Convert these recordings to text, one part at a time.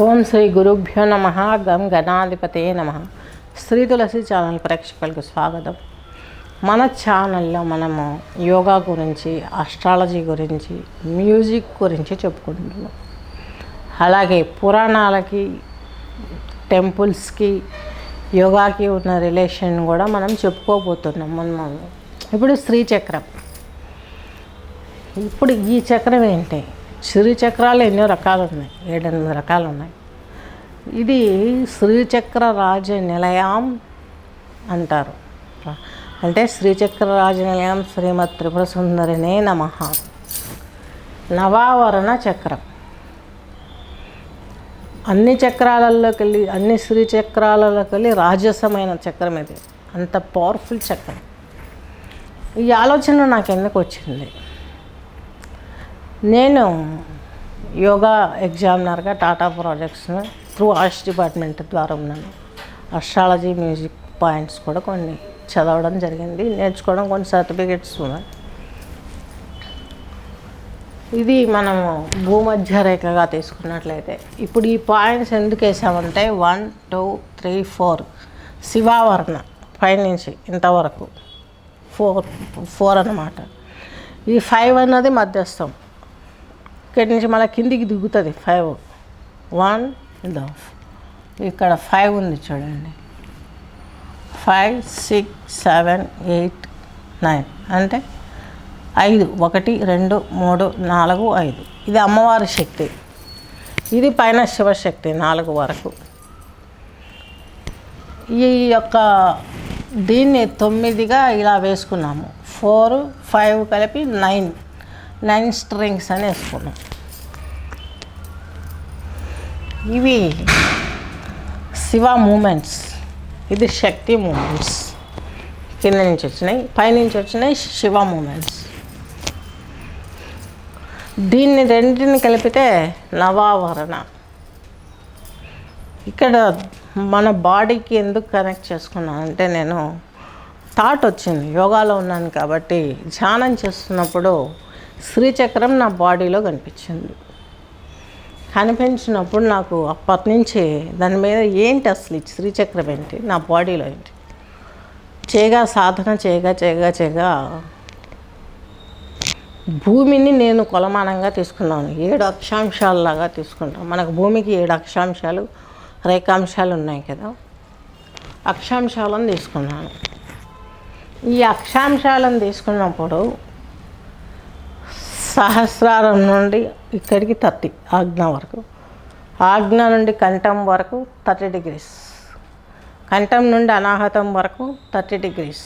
ఓం శ్రీ గురుభ్యో నమ గం గణాధిపతే నమ. శ్రీ తులసి ఛానల్ ప్రేక్షకులకు స్వాగతం. మన ఛానల్లో మనము యోగా గురించి ఆస్ట్రాలజీ గురించి మ్యూజిక్ గురించి చెప్పుకుంటున్నాం. అలాగే పురాణాలకి టెంపుల్స్కి యోగాకి ఉన్న రిలేషన్ కూడా మనం చెప్పుకోబోతున్నాం మనం ఇప్పుడు శ్రీచక్రం ఇప్పుడు ఈ చక్రం ఏంటి? శ్రీ చక్రాలు ఎన్నో రకాలు ఉన్నాయి. ఏడెనిమిది రకాలు ఉన్నాయి. ఇది శ్రీచక్ర రాజ నిలయం అంటారు. అంటే శ్రీచక్ర రాజ నిలయం శ్రీమద్ త్రిపుర సుందరినే నమ. నవావరణ చక్రం. అన్ని చక్రాలలోకి వెళ్ళి అన్ని శ్రీ చక్రాలలోకి వెళ్ళి రాజసమైన చక్రం ఇది. అంత పవర్ఫుల్ చక్రం. ఈ ఆలోచన నాకు ఎందుకు వచ్చింది? నేను yoga ఎగ్జామినర్గా Tata projects through arts department ద్వారా ఉన్నాను. అస్ట్రాలజీ మ్యూజిక్ పాయింట్స్ కూడా కొన్ని చదవడం జరిగింది. నేర్చుకోవడం కొన్ని సర్టిఫికెట్స్ ఉన్నాయి. ఇది మనము భూమధ్య రేఖగా తీసుకున్నట్లయితే ఇప్పుడు ఈ పాయింట్స్ ఎందుకు వేసామంటే వన్ టూ త్రీ ఫోర్ శివావరణ పైనుంచి ఇంతవరకు ఫోర్ ఫోర్ అన్నమాట. ఈ ఫైవ్ అన్నది మధ్యస్థం. ఇక్కడి నుంచి మళ్ళీ కిందికి దిగుతుంది ఫైవ్. వన్ ఇదో. ఇక్కడ ఫైవ్ ఉంది చూడండి. Five six seven eight nine. అంటే ఐదు. ఒకటి రెండు మూడు నాలుగు ఐదు. ఇది అమ్మవారి శక్తి. ఇది పైన శివశక్తి నాలుగు వరకు. ఈ యొక్క దీన్ని తొమ్మిదిగా ఇలా వేసుకున్నాము. ఫోర్ ఫైవ్ కలిపి నైన్. నైన్ స్ట్రింగ్స్ అని వేసుకున్నాం. ఇవి శివ మూమెంట్స్. ఇది శక్తి మూమెంట్స్. కింద నుంచి వచ్చినాయి పైనుంచి వచ్చినాయి శివ మూమెంట్స్. దీన్ని రెండింటిని కలిపితే నవావరణ. ఇక్కడ మన బాడీకి ఎందుకు కనెక్ట్ చేసుకున్నాను అంటే నేను థాట్ వచ్చింది. యోగాలో ఉన్నాను కాబట్టి ధ్యానం చేస్తున్నప్పుడు శ్రీచక్రం నా బాడీలో కనిపించింది. కనిపించినప్పుడు నాకు అప్పటి నుంచి దాని మీద ఏంటి అసలు శ్రీచక్రం ఏంటి? నా బాడీలో ఏంటి? చేయగా సాధన చేయగా చేయగా చేయగా భూమిని నేను కొలమానంగా తీసుకున్నాను. ఏడు అక్షాంశాలలాగా తీసుకుంటాం. మనకు భూమికి ఏడు అక్షాంశాలు రేఖాంశాలు ఉన్నాయి కదా. అక్షాంశాలను తీసుకున్నాను. ఈ అక్షాంశాలను తీసుకున్నప్పుడు సహస్రారం నుండి ఇక్కడికి థర్టీ ఆజ్ఞ వరకు. ఆజ్ఞ నుండి కంఠం వరకు థర్టీ డిగ్రీస్. కంఠం నుండి అనాహతం వరకు థర్టీ డిగ్రీస్.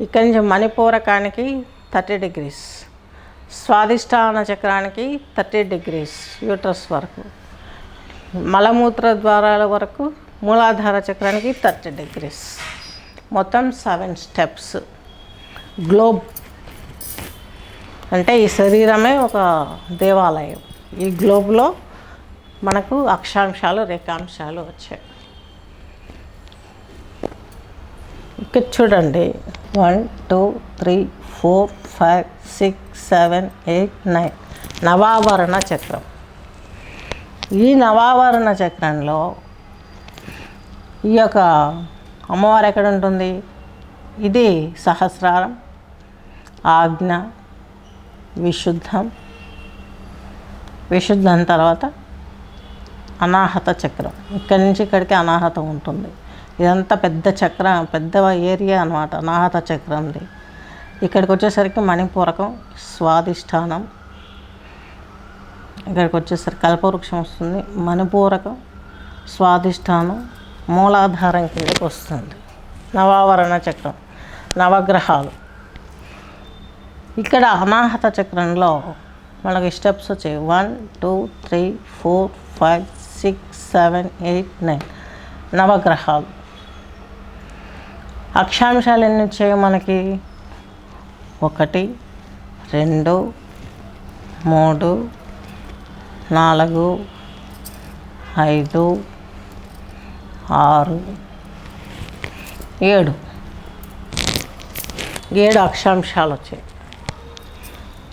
ఇక్కడి నుంచి మణిపూరకానికి థర్టీ డిగ్రీస్. స్వాదిష్టాన చక్రానికి థర్టీ డిగ్రీస్ యూట్రస్ వరకు. మలమూత్ర ద్వారాల వరకు మూలాధార చక్రానికి థర్టీ డిగ్రీస్. మొత్తం సెవెన్ స్టెప్స్. గ్లోబ్ అంటే ఈ శరీరమే ఒక దేవాలయం. ఈ గ్లోబ్లో మనకు అక్షాంశాలు రేఖాంశాలు వచ్చాయి. ఇక్కడ చూడండి. One two three four five six seven eight nine. నవావరణ చక్రం. ఈ నవావరణ చక్రంలో ఈ యొక్క అమ్మవారు ఎక్కడ ఉంటుంది? ఇది సహస్రారం ఆజ్ఞ విశుద్ధం. విశుద్ధం తర్వాత అనాహత చక్రం. ఇక్కడి నుంచి ఇక్కడికి అనాహతం ఉంటుంది. ఇదంతా పెద్ద చక్రం పెద్ద ఏరియా అనమాట అనాహత చక్రంది. ఇక్కడికి వచ్చేసరికి మణిపూరకం స్వాదిష్టానం ఇక్కడికి వచ్చేసరికి కల్పవృక్షం వస్తుంది. మణిపూరకం స్వాదిష్టానం మూలాధారం కిందకి వస్తుంది. నవావరణ చక్రం నవగ్రహాలు. ఇక్కడ అనాహత చక్రంలో మనకి స్టెప్స్ వచ్చాయి. One two three four five six seven eight nine నవగ్రహాలు. అక్షాంశాలు ఎన్ని వచ్చాయి మనకి? ఒకటి రెండు మూడు నాలుగు ఐదు ఆరు ఏడు. ఏడు అక్షాంశాలు వచ్చాయి.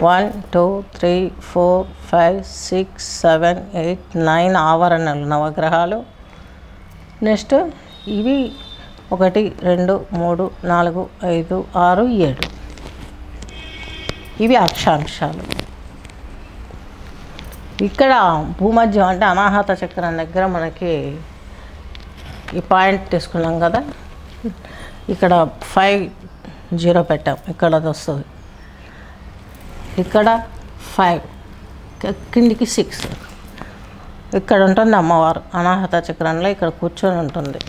One two three four five six seven eight nine ఆవరణలు నవగ్రహాలు. నెక్స్ట్ ఇవి ఒకటి రెండు మూడు నాలుగు ఐదు ఆరు ఏడు. ఇవి అక్షాంశాలు. ఇక్కడ భూమధ్యం అంటే అనాహత చక్రం దగ్గర మనకి ఈ పాయింట్ తీసుకున్నాం కదా. ఇక్కడ ఫైవ్ జీరో పెట్టాం. ఇక్కడ అది వస్తుంది. ఇక్కడ ఫైవ్ కిందికి సిక్స్ ఇక్కడ ఉంటుంది అమ్మవారు. అనాహత చక్రంలో ఇక్కడ కూర్చొని ఉంటుంది.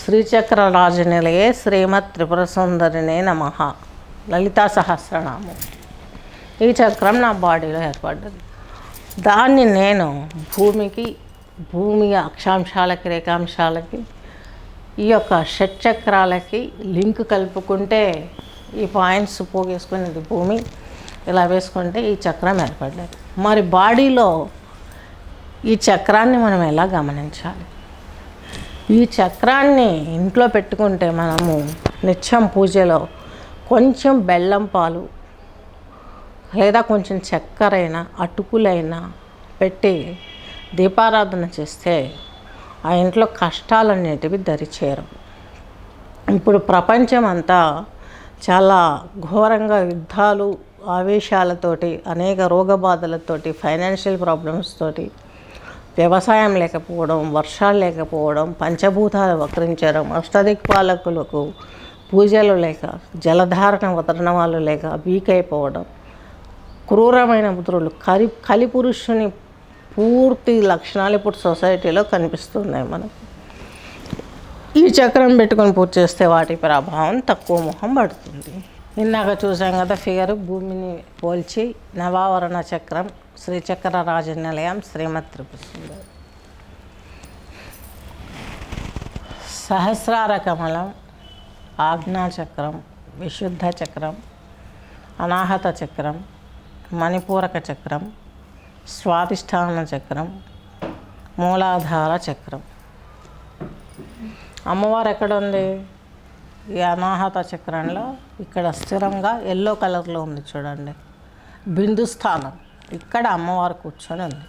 శ్రీచక్ర రాజనిలయే శ్రీమత్ త్రిపుర సుందరినే నమ. లలితా సహస్రనామం. ఈ చక్రం నా బాడీలో ఏర్పడ్డది. దాన్ని నేను భూమికి భూమి అక్షాంశాలకి రేఖాంశాలకి ఈ యొక్క షట్చక్రాలకి లింక్ కలుపుకుంటే ఈ పాయింట్స్ పోగేసుకునేది భూమి ఇలా వేసుకుంటే ఈ చక్రం ఏర్పడలేదు. మరి బాడీలో ఈ చక్రాన్ని మనం ఎలా గమనించాలి? ఈ చక్రాన్ని ఇంట్లో పెట్టుకుంటే మనము నిత్యం పూజలో కొంచెం బెల్లం పాలు లేదా కొంచెం చక్కెరైనా అటుకులైనా పెట్టి దీపారాధన చేస్తే ఆ ఇంట్లో కష్టాలనేటివి దరిచేరు ఇప్పుడు ప్రపంచం అంతా చాలా ఘోరంగా యుద్ధాలు ఆవేశాలతోటి అనేక రోగబాధలతోటి ఫైనాన్షియల్ ప్రాబ్లమ్స్ తోటి వ్యవసాయం లేకపోవడం వర్షాలు లేకపోవడం పంచభూతాలు వక్రించడం అష్టదిక్పాలకులకు పూజలు లేక జలధారణ వదనవాళ్ళు లేక వీక్ అయిపోవడం క్రూరమైన ముద్రలు కలి కలిపురుషుని పూర్తి లక్షణాలు ఇప్పుడు సొసైటీలో కనిపిస్తున్నాయి మనకు. ఈ చక్రం పెట్టుకొని పూజ చేస్తే వాటి ప్రభావం తక్కువ మొహం పడుతుంది. ఇందాక చూసాం కదా ఫిగర్ భూమిని పోల్చి నవావరణ చక్రం శ్రీచక్ర రాజనిలయం శ్రీమత్ త్రిపుర సహస్రార కమలం ఆజ్ఞాచక్రం విశుద్ధ చక్రం అనాహత చక్రం మణిపూరక చక్రం స్వాధిష్టాన చక్రం మూలాధార చక్రం. అమ్మవారు ఎక్కడ ఉంది ఈ అనాహత చక్రంలో ఇక్కడ స్థిరంగా ఎల్లో కలర్లో ఉంది చూడండి. బిందు స్థానం. ఇక్కడ అమ్మవారు కూర్చొని ఉంది.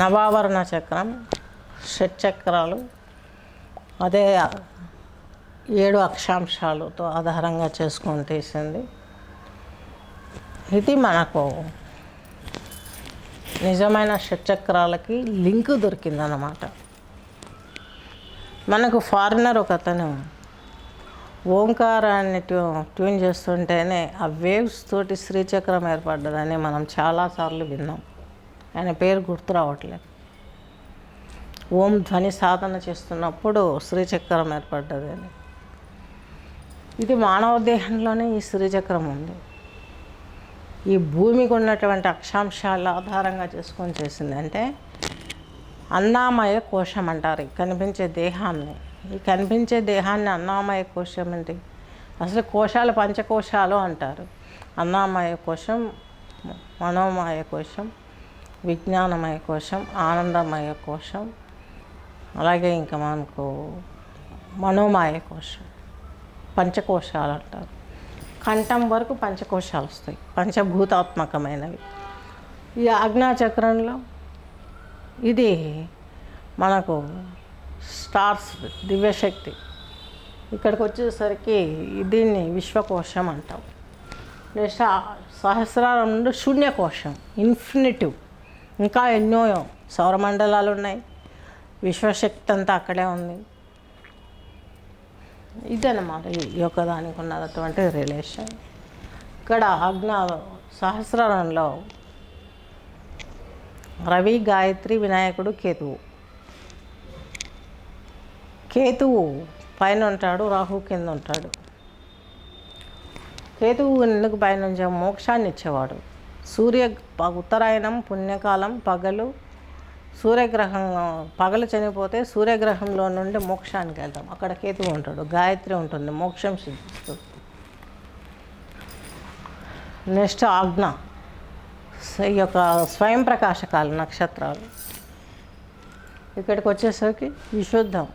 నవావరణ చక్రం షట్ చక్రాలు అదే ఏడు అక్షాంశాలతో ఆధారంగా చేసుకొని తీసింది. ఇది మనకు నిజమైన షట్చక్రాలకి లింక్ దొరికిందన్నమాట. మనకు ఫారినర్ ఒక అతను ఓంకారాన్ని ట్యూ ట్యూన్ చేస్తుంటేనే ఆ వేవ్స్ తోటి శ్రీచక్రం ఏర్పడ్డదని మనం చాలాసార్లు విన్నాం. ఆయన పేరు గుర్తు రావట్లేదు. ఓం ధ్వని సాధన చేస్తున్నప్పుడు శ్రీచక్రం ఏర్పడ్డది అని ఇది మానవ దేహంలోనే ఈ శ్రీచక్రం ఉంది. ఈ భూమికి ఉన్నటువంటి అక్షాంశాల ఆధారంగా చేసుకొని చేసింది అంటే అన్నామయ కోశం అంటారు. కనిపించే దేహాన్ని. ఈ కనిపించే దేహాన్ని అన్నామయ కోశం ఏంటి అసలు కోశాలు పంచకోశాలు అంటారు. అన్నామయ కోశం మనోమయ కోశం విజ్ఞానమయ కోశం ఆనందమయ కోశం అలాగే ఇంకా మనకు మనోమయ కోశం. పంచకోశాలు అంటారు. కంఠం వరకు పంచకోశాలు వస్తాయి. పంచభూతాత్మకమైనవి. ఈ ఆజ్ఞాచక్రంలో ఇది మనకు స్టార్స్ దివ్యశక్తి. ఇక్కడికి వచ్చేసరికి దీన్ని విశ్వకోశం అంటాం. నెక్స్ట్ సహస్రారం నుండి శూన్యకోశం ఇన్ఫినిటివ్. ఇంకా ఎన్నో సౌరమండలాలు ఉన్నాయి. విశ్వశక్తి అంతా అక్కడే ఉంది. ఇదన్నమాట ఈ యొక్క దానికి ఉన్నటువంటి రిలేషన్ ఇక్కడ ఆజ్ఞ సహస్రంలో రవి గాయత్రి వినాయకుడు కేతువు. కేతువు పైన ఉంటాడు రాహు కింద ఉంటాడు కేతువు ఎందుకు పైన ఉంచే మోక్షాన్ని ఇచ్చేవాడు సూర్య ఉత్తరాయణం పుణ్యకాలం పగలు సూర్యగ్రహం పగలు చనిపోతే సూర్యగ్రహంలో నుండి మోక్షానికి వెళ్తాం. అక్కడ కేతువు ఉంటాడు గాయత్రి ఉంటుంది మోక్షం సిద్ధిస్తుంది నెక్స్ట్ ఆజ్ఞ. ఈ యొక్క స్వయం ప్రకాశకాలు నక్షత్రాలు. ఇక్కడికి వచ్చేసరికి విశుద్ధం.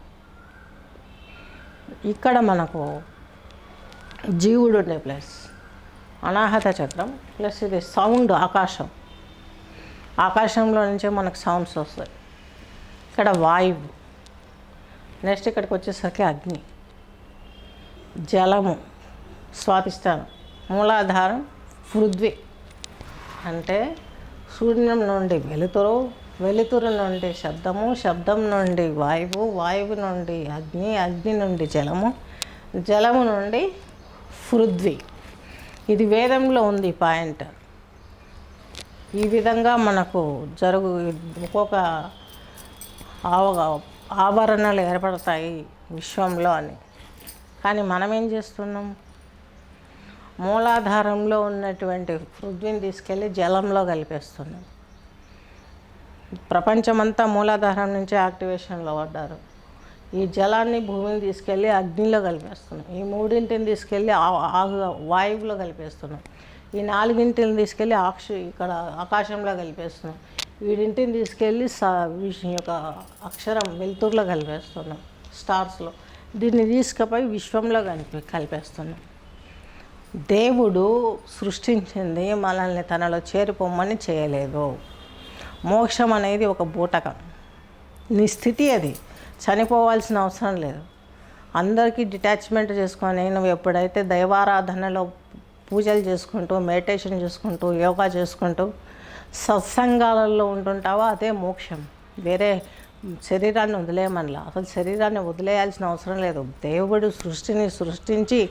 ఇక్కడ మనకు జీవుడు ఉండే ప్లస్ అనాహత చక్రం ప్లస్ ఇది సౌండ్ ఆకాశం. ఆకాశంలో నుంచే మనకు సౌండ్స్ వస్తాయి. ఇక్కడ వాయువు. నెక్స్ట్ ఇక్కడికి వచ్చేసరికి అగ్ని. జలము. స్వాతిష్టానం మూలాధారం పృథ్వీ. అంటే శూన్యం నుండి వెలుతురు వెలుతురు నుండి శబ్దము శబ్దం నుండి వాయువు వాయువు నుండి అగ్ని అగ్ని నుండి జలము జలము నుండి పృథ్వీ. ఇది వేదంలో ఉంది పాయింట్. ఈ విధంగా మనకు జరుగు ఒక్కొక్క ఆవ ఆభరణాలు ఏర్పడతాయి విశ్వంలో అని. కానీ మనం ఏం చేస్తున్నాం? మూలాధారంలో ఉన్నటువంటి పృథ్వీని తీసుకెళ్ళి జలంలో కలిపేస్తున్నాం ప్రపంచమంతా మూలాధారం నుంచి యాక్టివేషన్లో పడ్డారు. ఈ జలాన్ని భూమిని తీసుకెళ్ళి అగ్నిలో కలిపేస్తున్నాం ఈ మూడింటిని తీసుకెళ్ళి ఆ- వాయువులో కలిపేస్తున్నాం ఈ నాలుగింటిని తీసుకెళ్ళి ఆక్ష ఇక్కడ ఆకాశంలో కలిపేస్తున్నాం వీడింటిని తీసుకెళ్ళి స విష్ యొక్క అక్షరం వెలుతురులో కలిపేస్తున్నాం స్టార్స్లో. దీన్ని తీసుకుపోయి విశ్వంలో కలిపి కలిపేస్తున్నాం దేవుడు సృష్టించింది మనల్ని తనలో చేరిపోమ్మని చేయలేదు. మోక్షం అనేది ఒక బూటకం. నీ స్థితి అది. చనిపోవాల్సిన అవసరం లేదు. అందరికీ డిటాచ్మెంట్ చేసుకొని నువ్వు ఎప్పుడైతే దైవారాధనలో పూజలు చేసుకుంటూ మెడిటేషన్ చేసుకుంటూ యోగా చేసుకుంటూ సత్సంగాలలో ఉంటుంటావో అదే మోక్షం. వేరే శరీరాన్ని వదిలేయమనలా అసలు శరీరాన్ని వదిలేయాల్సిన అవసరం లేదు. దేవుడు సృష్టిని సృష్టించి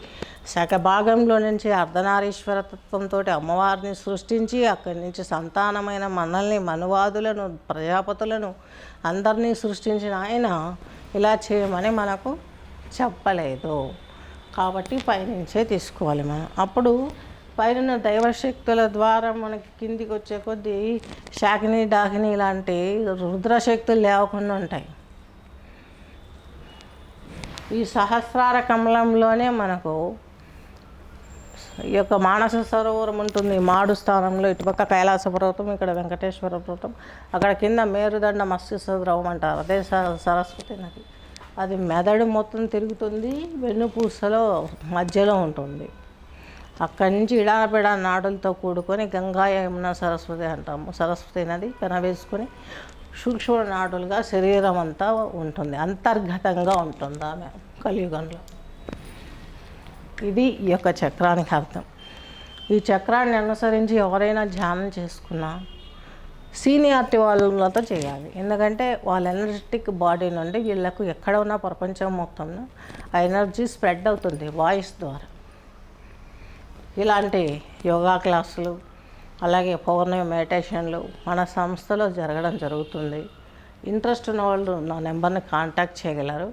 భాగంలో నుంచి అర్ధనారీశ్వరతత్వంతో అమ్మవారిని సృష్టించి అక్కడి నుంచి సంతానమైన మనల్ని మనువాదులను ప్రజాపతులను అందరినీ సృష్టించిన ఆయన ఇలా చేయమని మనకు చెప్పలేదు. కాబట్టి పైనుంచే తీసుకోవాలి మనం. అప్పుడు పైన దైవశక్తుల ద్వారా మనకి కిందికి వచ్చే కొద్దీ శాకిని డాకిని ఇలాంటి రుద్రశక్తులు లేవకుండా ఉంటాయి. ఈ సహస్రార కమలంలోనే మనకు ఈ యొక్క మానస సరోవరం ఉంటుంది. మాడు స్థానంలో ఇటుపక్క కైలాస పర్వతం ఇక్కడ వెంకటేశ్వర పర్వతం అక్కడ కింద మేరుదండ మత్స్య ద్రవం అంటారు. అదే సరస్వతి నది. అది మెదడు మొత్తం తిరుగుతుంది వెన్నుపూసలో మధ్యలో ఉంటుంది. అక్కడి నుంచి ఇడాపిడా నాడులతో కూడుకొని గంగా యమున సరస్వతి అంటాము. సరస్వతి నది కనవేసుకొని సూక్ష్మ నాడులుగా శరీరం అంతా ఉంటుంది. అంతర్గతంగా ఉంటుంది ఆమె కలియుగంలో. ఇది ఈ యొక్క చక్రానికి అర్థం. ఈ చక్రాన్ని అనుసరించి ఎవరైనా ధ్యానం చేసుకున్నా సీనియారిటీ వాళ్ళతో చేయాలి. ఎందుకంటే వాళ్ళ ఎనర్జెటిక్ బాడీ నుండి వీళ్ళకు ఎక్కడ ఉన్న ప్రపంచం మొత్తంలో ఆ ఎనర్జీ స్ప్రెడ్ అవుతుంది వాయిస్ ద్వారా. ఇలాంటి యోగా క్లాసులు అలాగే పౌర్ణమి మెడిటేషన్లు మన సంస్థలో జరగడం జరుగుతుంది. ఇంట్రెస్ట్ ఉన్న వాళ్ళు నా నెంబర్ని కాంటాక్ట్ చేయగలరు.